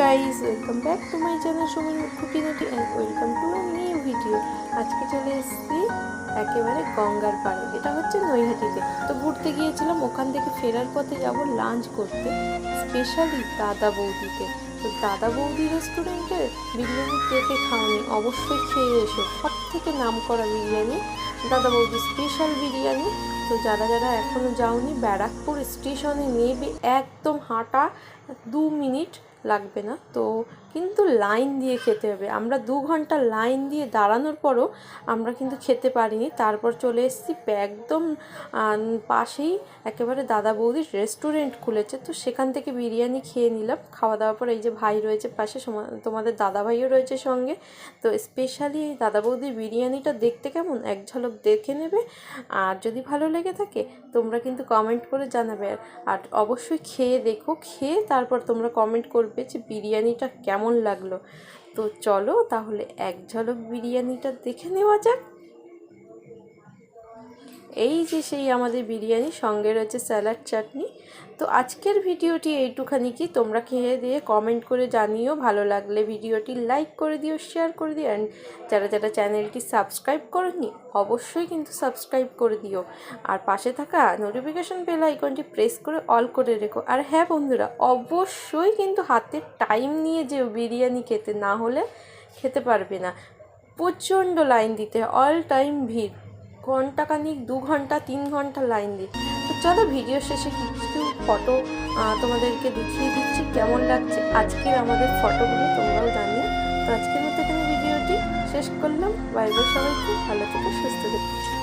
Guys welcome back to my channel সময় খুঁটিনাটি and welcome to a new video আজকে চলে এসেছি একেবারে গঙ্গার পাড়ে, এটা হচ্ছে নৈহাটিতে। তো ঘুরতে গিয়েছিলাম, ওখান থেকে ফেরার পথে যাব লাঞ্চ করতে স্পেশালি দাদা বৌদিতে তো দাদা বৌদি রেস্টুরেন্টের বিরিয়ানি কে কে খাওনি অবশ্যই খেয়ে এসো সব থেকে নাম করা বিরিয়ানি, দাদা বৌদি স্পেশাল বিরিয়ানি। তো যারা যারা এখনও যাওনি, ব্যারাকপুর স্টেশনে নেবে, একদম হাঁটা, দু মিনিট লাগবে না। তো কিন্তু লাইন দিয়ে খেতে হবে। আমরা দু ঘণ্টা লাইন দিয়ে দাঁড়ানোর পরও আমরা কিন্তু খেতে পারিনি। তারপর চলে এসেছি একদম পাশেই একেবারে দাদা বৌদির রেস্টুরেন্ট খুলেছে। তো সেখান থেকে বিরিয়ানি খেয়ে নিলাম। খাওয়া দাওয়ার পর এই যে ভাই রয়েছে পাশে তোমাদের দাদা ভাইও রয়েছে সঙ্গে। তো স্পেশালি এই দাদা বৌদির বিরিয়ানিটা দেখতে কেমন? এক ঝলক দেখে নেবে। আর যদি ভালো লেগে থাকে, তোমরা কিন্তু কমেন্ট করে জানাবে। আর অবশ্যই খেয়ে দেখো। খেয়ে তারপর তোমরা কমেন্ট করবে যে বিরিয়ানিটা কেমন লাগল। তো চলো তাহলে এক ঝলক বিরিয়ানিটা দেখে নেওয়া যাক। এই যে সেই আমাদের বিরিয়ানি, সঙ্গে রয়েছে স্যালাড, চাটনি। তো আজকের ভিডিওটি এইটুখানি কি? তোমরা খেয়ে দিয়ে কমেন্ট করে জানিও। ভালো লাগলে ভিডিওটি লাইক করে দিও শেয়ার করে দিও। অ্যান্ড যারা যারা চ্যানেলটি সাবস্ক্রাইব করেনি, অবশ্যই কিন্তু সাবস্ক্রাইব করে দিও। আর পাশে থাকা নোটিফিকেশন বেল আইকনটি প্রেস করে অল করে রেখো। আর হ্যাঁ বন্ধুরা, অবশ্যই কিন্তু হাতে টাইম নিয়ে যে বিরিয়ানি খেতে। না হলে খেতে পারবে না। প্রচণ্ড লাইন দিতে অল টাইম ভিড়। ঘণ্টা কানিক দু ঘণ্টা, তিন ঘণ্টা লাইন দিই তো চলো ভিডিও শেষে কিছু ফটো তোমাদেরকে দেখিয়ে দিচ্ছি কেমন লাগছে আজকের আমাদের ফটোগুলো, তোমরাও জানি তো আজকের মতো এখানে ভিডিওটি শেষ করলাম। বাইরে বাই সবাইকে, ভালো থেকে, সুস্থ থেকো।